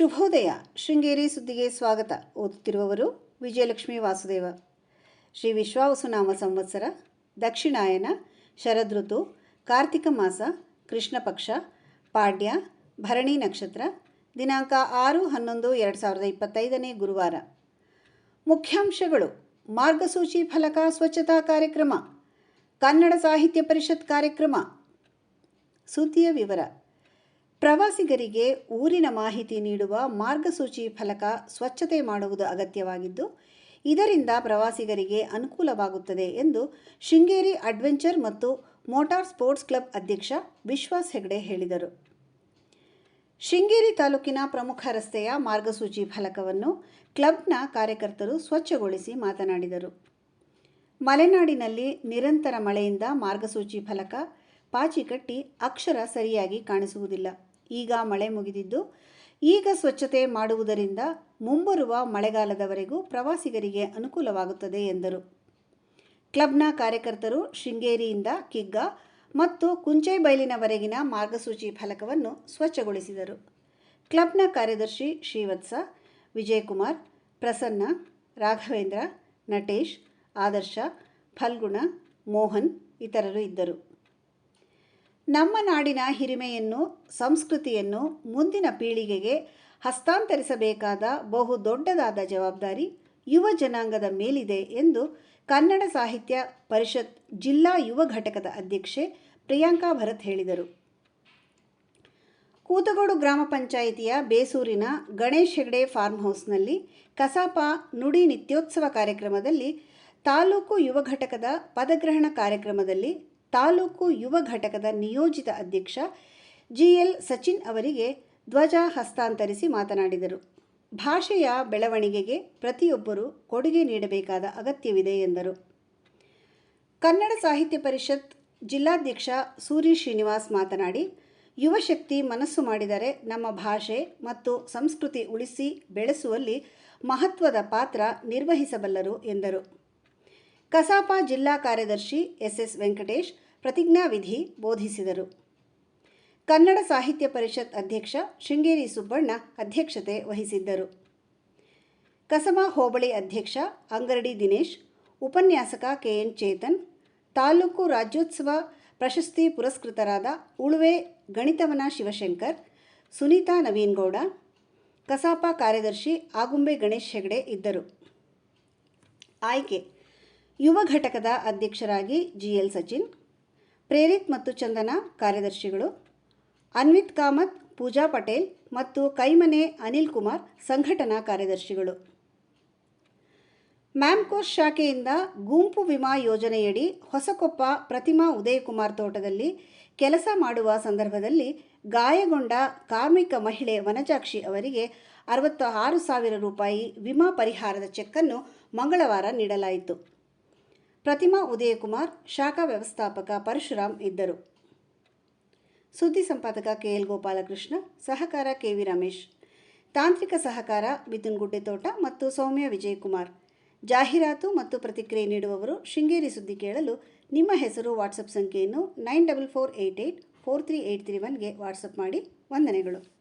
ಶುಭೋದಯ, ಶೃಂಗೇರಿ ಸುದ್ದಿಗೆ ಸ್ವಾಗತ. ಓದುತ್ತಿರುವವರು ವಿಜಯಲಕ್ಷ್ಮಿ ವಾಸುದೇವ. ಶ್ರೀ ವಿಶ್ವಾವಸುನಾಮ ಸಂವತ್ಸರ, ದಕ್ಷಿಣಾಯನ ಶರದೃತು ಕಾರ್ತಿಕ ಮಾಸ, ಕೃಷ್ಣ ಪಕ್ಷ, ಪಾಡ್ಯ, ಭರಣಿ ನಕ್ಷತ್ರ, ದಿನಾಂಕ ಆರು ಹನ್ನೊಂದು ಎರಡು ಸಾವಿರದ ಇಪ್ಪತ್ತೈದನೇ ಗುರುವಾರ. ಮುಖ್ಯಾಂಶಗಳು, ಮಾರ್ಗಸೂಚಿ ಫಲಕ ಸ್ವಚ್ಛತಾ ಕಾರ್ಯಕ್ರಮ, ಕನ್ನಡ ಸಾಹಿತ್ಯ ಪರಿಷತ್ ಕಾರ್ಯಕ್ರಮ. ಸುದ್ದಿಯ ವಿವರ ಪ್ರವಾಸಿಗರಿಗೆ ಊರಿನ ಮಾಹಿತಿ ನೀಡುವ ಮಾರ್ಗಸೂಚಿ ಫಲಕ ಸ್ವಚ್ಛತೆ ಮಾಡುವುದು ಅಗತ್ಯವಾಗಿದ್ದು, ಇದರಿಂದ ಪ್ರವಾಸಿಗರಿಗೆ ಅನುಕೂಲವಾಗುತ್ತದೆ ಎಂದು ಶೃಂಗೇರಿ ಅಡ್ವೆಂಚರ್ ಮತ್ತು ಮೋಟಾರ್ ಸ್ಪೋರ್ಟ್ಸ್ ಕ್ಲಬ್ ಅಧ್ಯಕ್ಷ ವಿಶ್ವಾಸ್ ಹೆಗಡೆ ಹೇಳಿದರು. ಶೃಂಗೇರಿ ತಾಲೂಕಿನ ಪ್ರಮುಖ ರಸ್ತೆಯ ಮಾರ್ಗಸೂಚಿ ಫಲಕವನ್ನು ಕ್ಲಬ್ನ ಕಾರ್ಯಕರ್ತರು ಸ್ವಚ್ಛಗೊಳಿಸಿ ಮಾತನಾಡಿದರು. ಮಲೆನಾಡಿನಲ್ಲಿ ನಿರಂತರ ಮಳೆಯಿಂದ ಮಾರ್ಗಸೂಚಿ ಫಲಕ ಪಾಚಿ ಕಟ್ಟಿ ಅಕ್ಷರ ಸರಿಯಾಗಿ ಕಾಣಿಸುವುದಿಲ್ಲ. ಈಗ ಮಳೆ ಮುಗಿದಿದ್ದು, ಈಗ ಸ್ವಚ್ಛತೆ ಮಾಡುವುದರಿಂದ ಮುಂಬರುವ ಮಳೆಗಾಲದವರೆಗೂ ಪ್ರವಾಸಿಗರಿಗೆ ಅನುಕೂಲವಾಗುತ್ತದೆ ಎಂದರು. ಕ್ಲಬ್ನ ಕಾರ್ಯಕರ್ತರು ಶೃಂಗೇರಿಯಿಂದ ಕಿಗ್ಗ ಮತ್ತು ಕುಂಚೆಬೈಲಿನವರೆಗಿನ ಮಾರ್ಗಸೂಚಿ ಫಲಕವನ್ನು ಸ್ವಚ್ಛಗೊಳಿಸಿದರು. ಕ್ಲಬ್ನ ಕಾರ್ಯದರ್ಶಿ ಶ್ರೀವತ್ಸ, ವಿಜಯಕುಮಾರ್, ಪ್ರಸನ್ನ, ರಾಘವೇಂದ್ರ, ನಟೇಶ್, ಆದರ್ಶ, ಫಲ್ಗುಣ, ಮೋಹನ್ ಇತರರು ಇದ್ದರು. ನಮ್ಮ ನಾಡಿನ ಹಿರಿಮೆಯನ್ನು, ಸಂಸ್ಕೃತಿಯನ್ನು ಮುಂದಿನ ಪೀಳಿಗೆಗೆ ಹಸ್ತಾಂತರಿಸಬೇಕಾದ ಬಹು ದೊಡ್ಡದಾದ ಜವಾಬ್ದಾರಿ ಯುವ ಜನಾಂಗದ ಮೇಲಿದೆ ಎಂದು ಕನ್ನಡ ಸಾಹಿತ್ಯ ಪರಿಷತ್ ಜಿಲ್ಲಾ ಯುವ ಘಟಕದ ಅಧ್ಯಕ್ಷೆ ಪ್ರಿಯಾಂಕಾ ಭರತ್ ಹೇಳಿದರು. ಕೂತಗೋಡು ಗ್ರಾಮ ಪಂಚಾಯಿತಿಯ ಬೇಸೂರಿನ ಗಣೇಶ್ ಹೆಗಡೆ ಫಾರ್ಮ್ ಹೌಸ್ನಲ್ಲಿ ಕಸಾಪ ನುಡಿ ನಿತ್ಯೋತ್ಸವ ಕಾರ್ಯಕ್ರಮದಲ್ಲಿ ತಾಲೂಕು ಯುವ ಘಟಕದ ಪದಗ್ರಹಣ ಕಾರ್ಯಕ್ರಮದಲ್ಲಿ ತಾಲೂಕು ಯುವ ಘಟಕದ ನಿಯೋಜಿತ ಅಧ್ಯಕ್ಷ ಜಿಎಲ್ ಸಚಿನ್ ಅವರಿಗೆ ಧ್ವಜ ಹಸ್ತಾಂತರಿಸಿ ಮಾತನಾಡಿದರು. ಭಾಷೆಯ ಬೆಳವಣಿಗೆಗೆ ಪ್ರತಿಯೊಬ್ಬರು ಕೊಡುಗೆ ನೀಡಬೇಕಾದ ಅಗತ್ಯವಿದೆ ಎಂದರು. ಕನ್ನಡ ಸಾಹಿತ್ಯ ಪರಿಷತ್ ಜಿಲ್ಲಾಧ್ಯಕ್ಷ ಸೂರಿ ಶ್ರೀನಿವಾಸ್ ಮಾತನಾಡಿ ಯುವಶಕ್ತಿ ಮನಸ್ಸು ಮಾಡಿದರೆ ನಮ್ಮ ಭಾಷೆ ಮತ್ತು ಸಂಸ್ಕೃತಿ ಉಳಿಸಿ ಬೆಳೆಸುವಲ್ಲಿ ಮಹತ್ವದ ಪಾತ್ರ ನಿರ್ವಹಿಸಬಲ್ಲರು ಎಂದರು. ಕಸಾಪ ಜಿಲ್ಲಾ ಕಾರ್ಯದರ್ಶಿ ಎಸ್ಎಸ್ ವೆಂಕಟೇಶ್ ಪ್ರತಿಜ್ಞಾವಿಧಿ ಬೋಧಿಸಿದರು. ಕನ್ನಡ ಸಾಹಿತ್ಯ ಪರಿಷತ್ ಅಧ್ಯಕ್ಷ ಶೃಂಗೇರಿ ಸುಬ್ಬಣ್ಣ ಅಧ್ಯಕ್ಷತೆ ವಹಿಸಿದ್ದರು. ಕಸಬಾ ಹೋಬಳಿ ಅಧ್ಯಕ್ಷ ಅಂಗರಡಿ ದಿನೇಶ್, ಉಪನ್ಯಾಸಕ ಕೆಎನ್ ಚೇತನ್, ತಾಲೂಕು ರಾಜ್ಯೋತ್ಸವ ಪ್ರಶಸ್ತಿ ಪುರಸ್ಕೃತರಾದ ಉಳುವೆ ಗಣಿತವನ ಶಿವಶಂಕರ್, ಸುನೀತಾ ನವೀನ್ಗೌಡ, ಕಸಾಪ ಕಾರ್ಯದರ್ಶಿ ಆಗುಂಬೆ ಗಣೇಶ್ ಹೆಗಡೆ ಇದ್ದರು. ಆಯ್ಕೆ ಯುವ ಘಟಕದ ಅಧ್ಯಕ್ಷರಾಗಿ ಜಿಎಲ್ ಸಚಿನ್, ಪ್ರೇರಿತ್ ಮತ್ತು ಚಂದನ ಕಾರ್ಯದರ್ಶಿಗಳು, ಅನ್ವಿತ್ ಕಾಮತ್, ಪೂಜಾ ಪಟೇಲ್ ಮತ್ತು ಕೈಮನೆ ಅನಿಲ್ ಕುಮಾರ್ ಸಂಘಟನಾ ಕಾರ್ಯದರ್ಶಿಗಳು. ಮ್ಯಾಮ್ಕೋಸ್ ಶಾಖೆಯಿಂದ ಗುಂಪು ವಿಮಾ ಯೋಜನೆಯಡಿ ಹೊಸಕೊಪ್ಪ ಪ್ರತಿಮಾ ಉದಯಕುಮಾರ್ ತೋಟದಲ್ಲಿ ಕೆಲಸ ಮಾಡುವ ಸಂದರ್ಭದಲ್ಲಿ ಗಾಯಗೊಂಡ ಕಾರ್ಮಿಕ ಮಹಿಳೆ ವನಜಾಕ್ಷಿ ಅವರಿಗೆ ಅರವತ್ತ ಆರು ಸಾವಿರ ರೂಪಾಯಿ ವಿಮಾ ಪರಿಹಾರದ ಚೆಕ್ಕನ್ನು ಮಂಗಳವಾರ ನೀಡಲಾಯಿತು. ಪ್ರತಿಮಾ ಉದಯಕುಮಾರ್, ಶಾಖಾ ವ್ಯವಸ್ಥಾಪಕ ಪರಶುರಾಮ್ ಇದ್ದರು. ಸುದ್ದಿ ಸಂಪಾದಕ ಕೆಎಲ್ ಗೋಪಾಲಕೃಷ್ಣ, ಸಹಕಾರ ಕೆವಿ ರಮೇಶ್, ತಾಂತ್ರಿಕ ಸಹಕಾರ ಮಿಥುನ್ ಗುಡ್ಡೆತೋಟ ಮತ್ತು ಸೌಮ್ಯ ವಿಜಯಕುಮಾರ್. ಜಾಹೀರಾತು ಮತ್ತು ಪ್ರತಿಕ್ರಿಯೆ ನೀಡುವವರು ಶೃಂಗೇರಿ ಸುದ್ದಿ ಕೇಳಲು ನಿಮ್ಮ ಹೆಸರು, ವಾಟ್ಸಪ್ ಸಂಖ್ಯೆಯನ್ನು nine double four eight eight four three eight three ಒನ್ಗೆ WhatsApp ಮಾಡಿ. ವಂದನೆಗಳು.